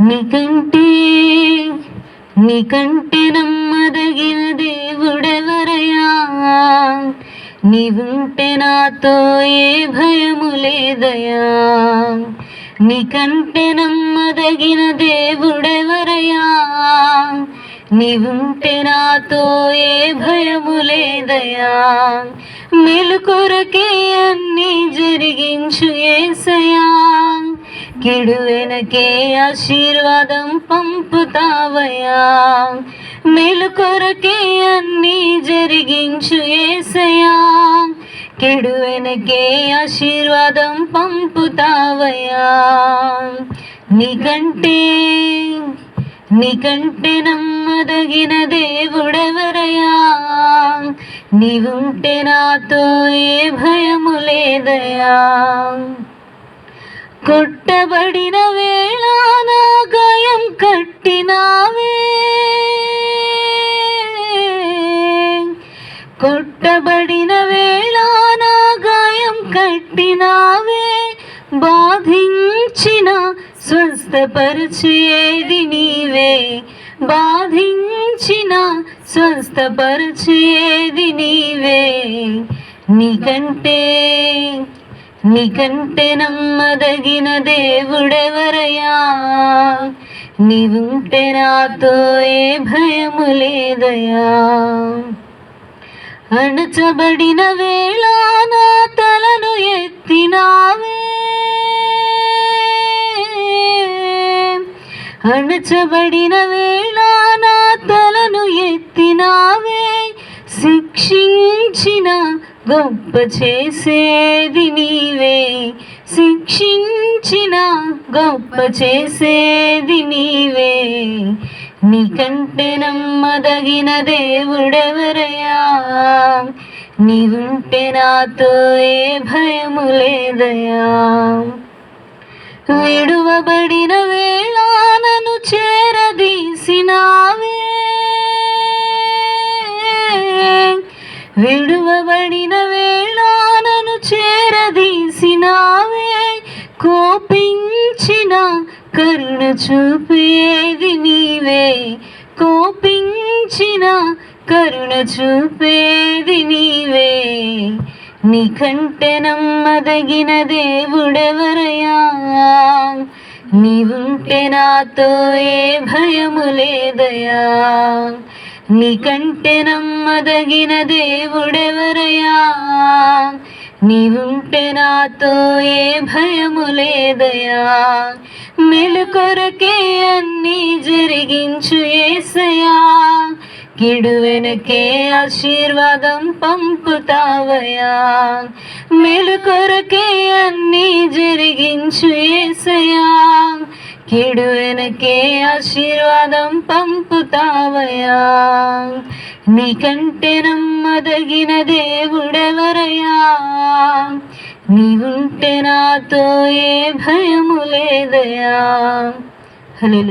నీకంటే నీకంటే నమ్మదగిన దేవుడెవరయా నీవుంటే నాతో ఏ భయము లేదయా నీకంటే నమ్మదగిన దేవుడెవరయా నీవుంటే నాతో ఏ భయము లేదయా మేలు కొరకే కిడు వెనకే ఆశీర్వాదం పంపుతావయ్యా. మేలు కొరకే అన్ని జరిగించు ఏసయా కిడు వెనకే ఆశీర్వాదం పంపుతావయ్యా. నీకంటే నీకంటే నమ్మదగిన దేవుడెవరయ్యా? నీవుంటే నాతో ఏ భయము లేదయా కొట్టబడిన వేళ నా గాయం కట్టినావే. కొట్టబడిన వేళ నా గాయం కట్టినావే. బాధించిన స్వస్థపరిచేది నీవే. బాధించిన స్వస్థపరిచేది నీవే. నీకంటే నీకంటే నమ్మదగిన దేవుడెవరయ్యా? నీవుంటే నాతో ఏ భయము లేదయా అణచబడిన వేళ నా తలను ఎత్తినావే. అణచబడిన వేళ నా తలను ఎత్తినావే. శిక్షించిన గొప్ప చేసేది నీవే. శిక్షించిన గొప్ప చేసేది నీవే. నీకంటే నమ్మదగిన దేవుడెవరయ్యా? నీవుంటే నాతో ఏ భయము లేదయా విడువబడిన వేళ నన్ను చేరదీసినావే. విడువబడిన వేళ నన్ను చేరదీసినావే కోపించిన కరుణ చూపేది నీవే కోపించిన కరుణ చూపేది నీవే. నీకంటే నమ్మదగిన దేవుడెవరయా నీవుంటే నాతో ఏ భయము లేదయా నీకంటే నమ్మదగిన దేవుడెవరయ్యా? నీవుంటే నాతో ఏ భయము లేదయా మెలుకొరకే అన్నీ జరిగించు ఏసయా కిడు వెనకే ఆశీర్వాదం పంపుతావయా మెలుకొరకే అన్నీ జరిగించు ఏసయా కీడు వెనకే ఆశీర్వాదం పంపుతావయా నీకంటే నమ్మదగిన దేవుడెవరయ్యా? నీవుంటే నాతో ఏ భయము లేదయా హలో